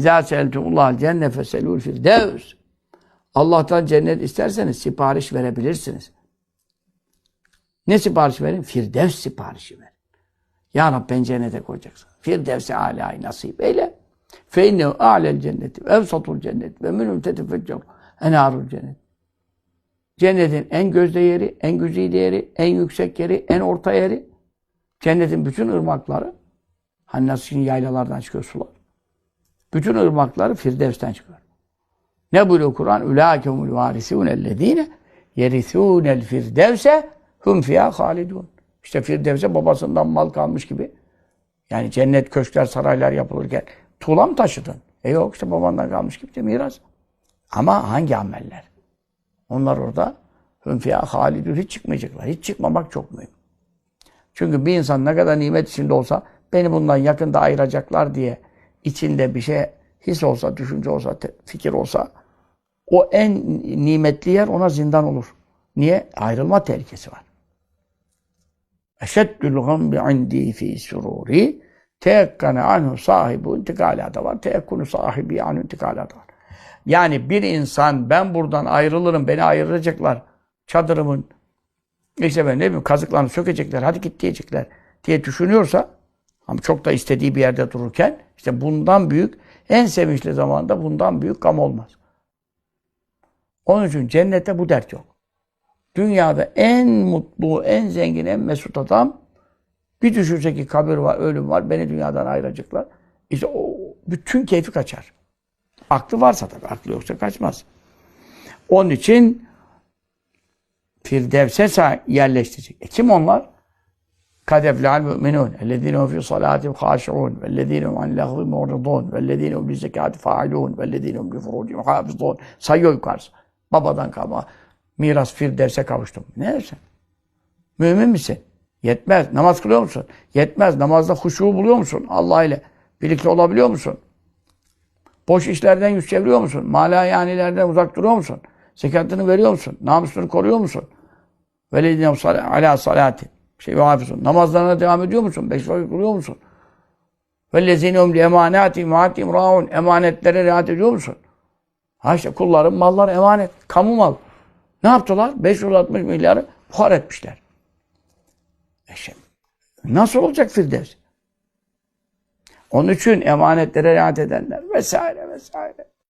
İzâ seeltumullah cennet feselûl firdevs. Allah'tan cennet isterseniz sipariş verebilirsiniz. Ne sipariş verin? Firdevs siparişi verin. Ya Rabbi ben cennete koyacaksın. Firdevs-i âlâ'yı nasip eyle. Fe innehu âlel cenneti ve evsatul cennet ve minhum tetefeccaru enârul cennet. Cennetin en gözde yeri, en güzide yeri, en yüksek yeri, en orta yeri. Cennetin bütün ırmakları, hani nasıl yaylalardan çıkıyor sular. Bütün ırmakları Firdevs'ten çıkıyor. Ne buyuruyor Kur'an? Ulâkehumul vârisûnellezîne yerithûnel firdevse hum fiyâ halidûn. İşte Firdevs'e babasından mal kalmış gibi. Yani cennet, köşkler, saraylar yapılırken tuğla mı taşıdın? E yok işte babandan kalmış gibi de miras. Ama hangi ameller? Onlar orada hum fiyâ halidûn. Hiç çıkmayacaklar. Hiç çıkmamak çok mühim. Çünkü bir insan ne kadar nimet içinde olsa beni bundan yakında ayıracaklar diye içinde bir şey his olsa, düşünce olsa, fikir olsa o en nimetli yer ona zindan olur. Niye? Ayrılma tehlikesi var. Eşeddül gambi indi fi sururi teyakkane anhu sahibu intikala da var. Teyakkunu sahibi anhu intikala da var. Yani bir insan ben buradan ayrılırım, beni ayıracaklar. Çadırımın işte ben ne bileyim kazıklarını sökecekler, hadi git diyecekler diye düşünüyorsa ama çok da istediği bir yerde dururken işte bundan büyük en sevinçli zamanda bundan büyük gam olmaz. Onun için cennette bu dert yok. Dünyada en mutlu, en zengin, en mesut adam bir düşünse ki kabir var, ölüm var, beni dünyadan ayıracaklar. İşte o bütün keyfi kaçar. Aklı varsa tabii, aklı yoksa kaçmaz. Onun için Firdevs'e yerleştirecek. E kim onlar? Müminun ellezine hum fi salatihim haşiun vellezine hum an lehvi mu'ridun vellezine hum li zekati failun vellezine hum li furucihim hafizun sayıyor yukarısı. Babadan kalma miras firdevse kavuştum. Ne dersin? Mümin misin? Yetmez. Namaz kılıyor musun? Yetmez. Namazda huşu buluyor musun? Allah ile birlikte olabiliyor musun? Boş işlerden yüz çeviriyor musun? Mala yanilerden uzak duruyor musun? Zekatını veriyor musun? Namusunu koruyor musun? Velezine ala salati şey hafizun. Namazlarına devam ediyor musun? Beş vakit kılıyor musun? وَالَّذ۪ينَ li emanati muhatim raun. Emanetlere riayet ediyor musun? Ha işte kulların mallar emanet. Kamu mal. Ne yaptılar? 560 milyarı buhar etmişler. E şimdi, nasıl olacak Firdevs? Onun için emanetlere riayet edenler vesaire vesaire.